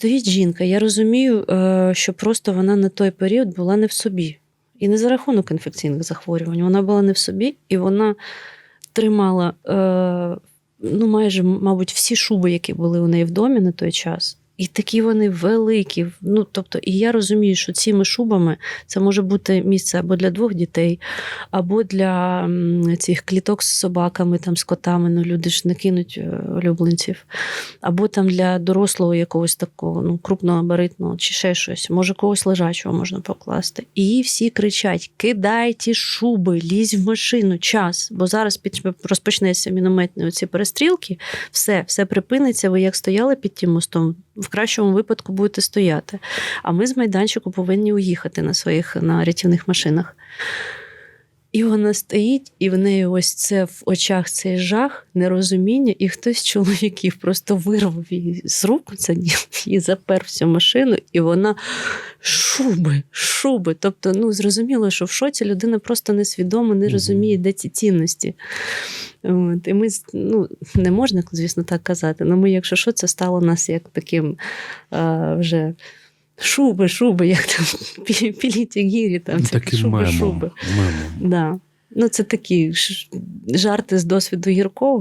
стоїть жінка. Я розумію, е, що просто вона на той період була не в собі. І не за рахунок інфекційних захворювань. Вона була не в собі, і вона тримала е, ну, майже, мабуть, всі шуби, які були у неї в домі на той час. І такі вони великі. Ну, тобто, і я розумію, що цими шубами це може бути місце або для двох дітей, або для цих кліток з собаками, там, з котами. Ну, люди ж не кинуть е, улюбленців, або там для дорослого якогось такого ну, крупного баритного, чи ще щось. Може, когось лежачого можна покласти. І всі кричать: кидай ті шуби, лізь в машину, час. Бо зараз розпочнеться мінометні оці перестрілки, все, все припиниться. Ви як стояли під тим мостом, в кращому випадку будете стояти. А ми з майданчику повинні уїхати на своїх на рятівних машинах. І вона стоїть, і в неї ось це в очах цей жах, нерозуміння, і хтось з чоловіків просто вирвав її з рук це і запер всю машину, і вона шуби, шуби. Тобто, ну зрозуміло, що в шоці людина просто несвідомо не розуміє, де ці цінності. От, і ми, ну, не можна, звісно, так казати, але ми, якщо що, це стало нас як таким а, вже. Шуби, шуби, як там піліті гірі, там ці Таким шуби, мемом. шуби. мемом. Да. Ну, це такі жарти з досвіду гіркого,